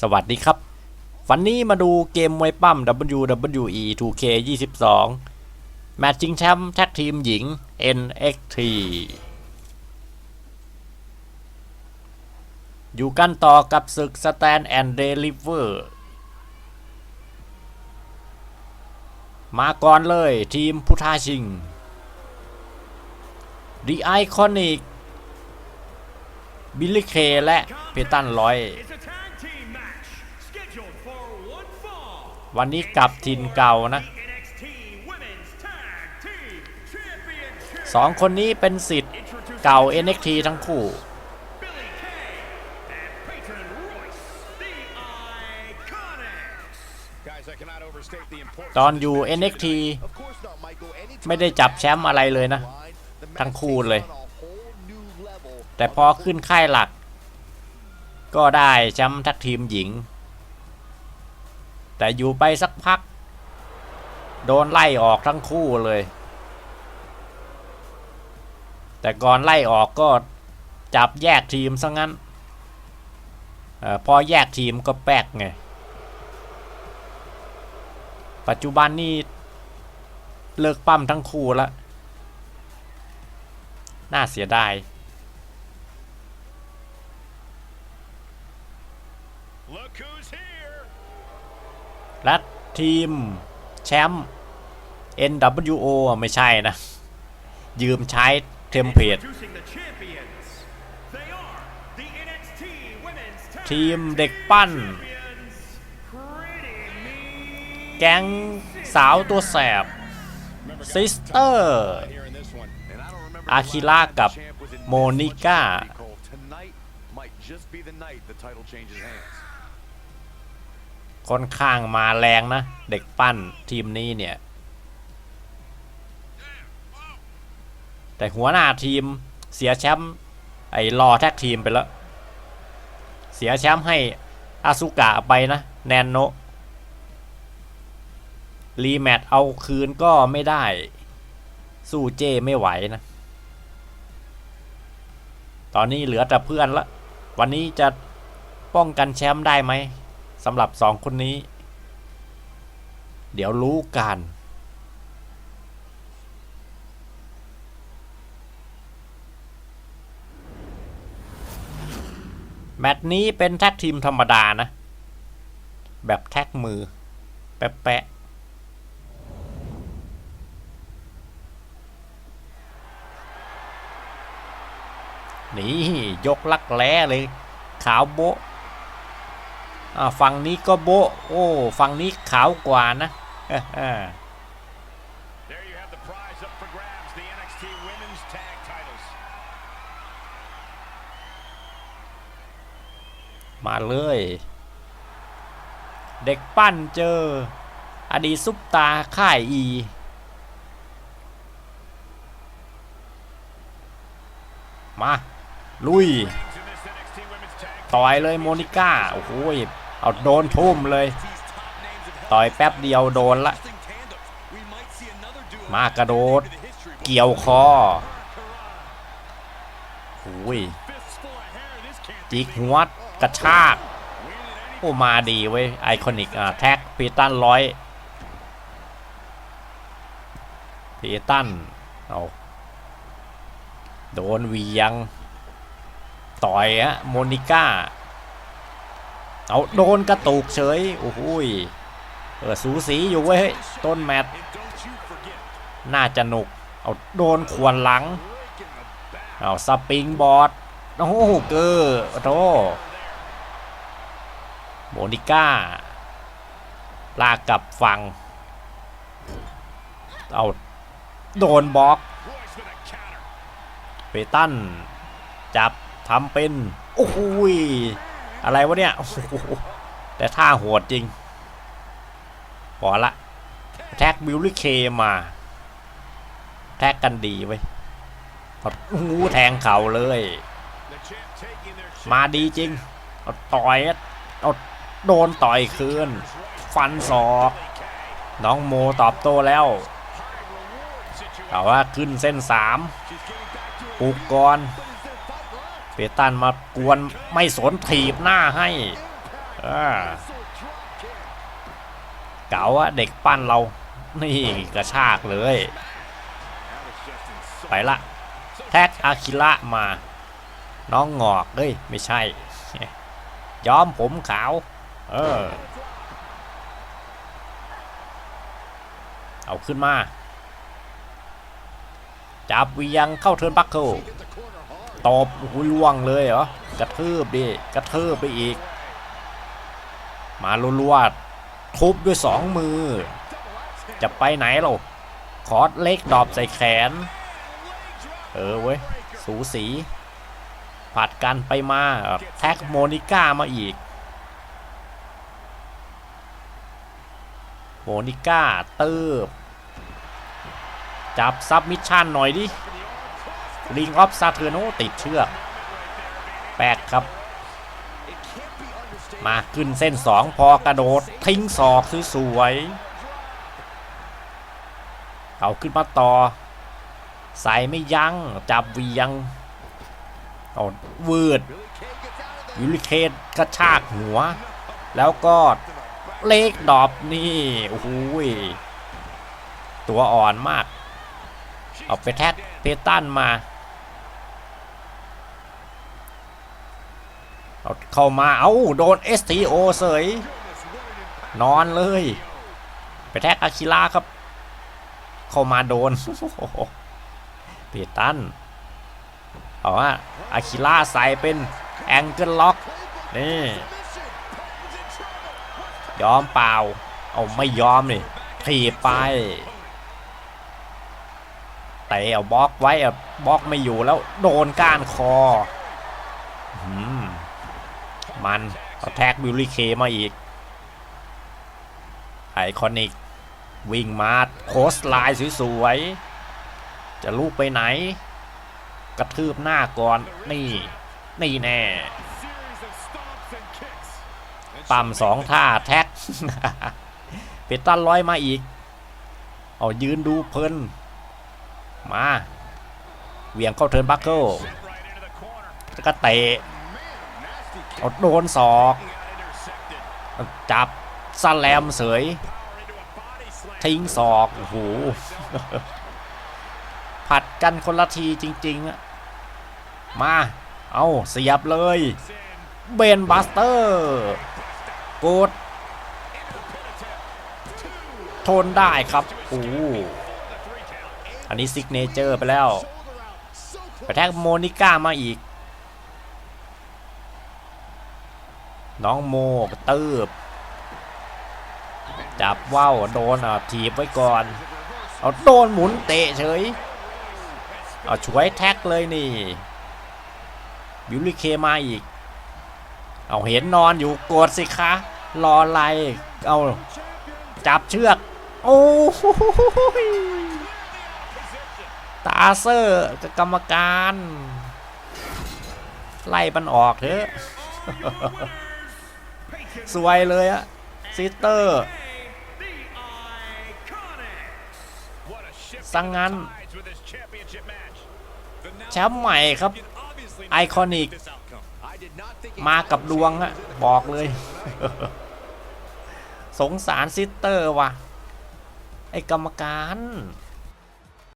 สวัสดีครับ วันนี้มาดูเกมมวยปั้ม WWE 2K 22แมตช์ชิงแชมป์แท็กทีมหญิง NXT อยู่กันต่อกับศึก Stand and Deliver มาก่อนเลยทีมพุทธาชิง The Iconic บิลลี่เคและเพตันร้อย วันนี้กลับถิ่นเก่านะสองคนนี้เป็นสิทธิ์เก่า NXT ทั้งคู่ตอนอยู่ NXT ไม่ได้จับแชมป์อะไรเลยนะ ทั้งคู่เลย แต่พอขึ้นค่ายหลัก ก็ได้แชมป์ทักทีมหญิง แต่อยู่ไปสักพัก โดนไล่ออกทั้งคู่เลย แต่ก่อนไล่ออกก็จับแยกทีมซะงั้นอพอแยกทีมก็แป๊กไง ปัจจุบันนี่เลิกปั้มทั้งคู่ล้วน่าเสียดาย และทีม แชมป์ NWO ไม่ใช่นะ ยืมใช้เทมเพลตทีมเด็กปั้น แก๊งสาวตัวแสบ ซิสเตอร์ อาคิล่ากับโมนิก้า ค่อนข้างมาแรงนะ เด็กปั้นทีมนี้เนี่ย แต่หัวหน้าทีมเสียแชมป์ไอ้รอแท็กทีมไปแล้ว เสียแชมป์ให้อาซุกะไปนะ แนนโนรีแมตเอาคืนก็ไม่ได้ สู้เจ้ไม่ไหวนะ ตอนนี้เหลือแต่เพื่อนละ วันนี้จะป้องกันแชมป์ได้ไหม สำหรับสองคนนี้ เดี๋ยวรู้กันแมตช์นี้เป็นแท็กทีมธรรมดานะ แบบแท็กมือ แปะๆนี่ ยกลักแร้เลย ขาวโบะ ฝั่งนี้ก็โบะโอ้ฝั่งนี้ขาวกว่านะ There you have the prize up for grabs, the NXT Women's Tag Titles. มาเลย เด็กปั้นเจอ อดีตซุปตาค่ายอีมา ลุย In this NXT Women's Tag ต่อยเลยโมนิก้า โอ้โหย เอาโดนทุ่มเลย ต่อยแป๊บเดียวโดนละ มากระโดด เกี่ยวคอโอ้ยจิกหัวกระชากโอ้มาดีเว้ยไอคอนิกอะแท็กปีตันร้อยปีตันเอาโดนเวียงต่อยอะโมนิก้า เอาโดนกระตุกเฉย โอ้โหยเออสูสีอยู่เว้ยเฮ้ยต้นแมตช์น่าจะหนุก เอาโดนขวนหลัง เอาสปริงบอร์ดโอ้โหเกอร์โอ้โมนิก้า ลากกลับฝั่ง เอาโดนบล็อกเปตัน จับทำเป็น โอ้โหย อะไรวะเนี่ยแต่ท่าโหดจริงพอละแท็กบิลลี่เคมา แท็กกันดีไว้งูแทงเข่าเลย มาดีจริงเอาต่อยเอาโดนต่อยคืน ฟันศอก น้องโมตอบโต้แล้วแต่ว่าขึ้นเส้นสามปลุกก่อน เปตันมากวนไม่สนถีบหน้าให้อ่าเก๋าอะเด็กปั้นเรา นี่กระชากเลย ไปละ แท็กอาคิระมา น้องงอกเอ้ย ไม่ใช่ ย้อมผมขาว เออ เอาขึ้นมา จับเวียงเข้าเทิร์นบัคเกิล ตบหุยล่วงเลยเหรอกระทืบดิกระทืบไปอีก มาลัวๆทุบด้วยสองมือ จะไปไหนเราคอร์สเล็กดอบใส่แขน เออเว้ย สูสีผัดกันไปมาแท็กโมนิก้ามาอีก โมนิก้าเติบ จับซับมิชชั่นหน่อยดิ ลิงออฟซาเทอร์โนติดเชือกแปลกครับ มาขึ้นเส้นสองพอกระโดด ทิ้งศอกสวยๆเอาขึ้นมาต่อ ใส่ไม่ยัง้งจับเวียงเอาวืดยูริเคนกระชากหัว แล้วก็เลกดอบนี่โอ้โหตัวอ่อนมาก เอาไปแท็กเพตันมา เอาเข้ามาเอาโดน STO เสย นอนเลย ไปแท็กอาคิระครับ เข้ามาโดนเพตันเอาว่าอาคิระใส่เป็นแองเกิลล็อกนี่ ยอมเปล่า เอาไม่ยอมนี่ถีบไปเตะเอาบล็อกไว้อะบล็อกไม่อยู่แล้วโดนก้านคอหืม มันเอาแท็กบิลลี่เคมาอีก ไอคอนิก วิ่งมาโคสไลน์สวยๆ จะลูกไปไหน กระทืบหน้าก่อน นี่ นี่แน่ ปั๊มสองท่าแท็กเปตันร้อยมาอีก เอายืนดูเพลิน มา เหวียงเข้าเทิร์นบัคเกิลแล้วก็เตะ เอาโดนศอกจับสแลมเสย ทิ้งศอกโอ้โหผัดกันคนละทีจริงๆอะมา เอาเสียบเลย เบนบัสเตอร์กดทนได้ครับโอ้อันนี้ซิกเนเจอร์ไปแล้ว ไปแท็กโมนิก้ามาอีก น้องโมเติบจับว่าวโดนอะถีบไว้ก่อน เอาโดนหมุนเตะเฉย เอาช่วยแท็กเลยนี่ บิวลิเคมาอีก เอาเห็นนอนอยู่กดสิคะ รออะไร เอาจับเชือก โอ้โหยตาเซอร์กรรมการ ไล่มันออกเถอะ สวยเลยอะซิสเตอร์สังงั้นแชมป์ใหม่ครับไอคอนิกมากับดวงอะบอกเลย สงสารซิสเตอร์ว่ะ ไอกรรมการ Oh,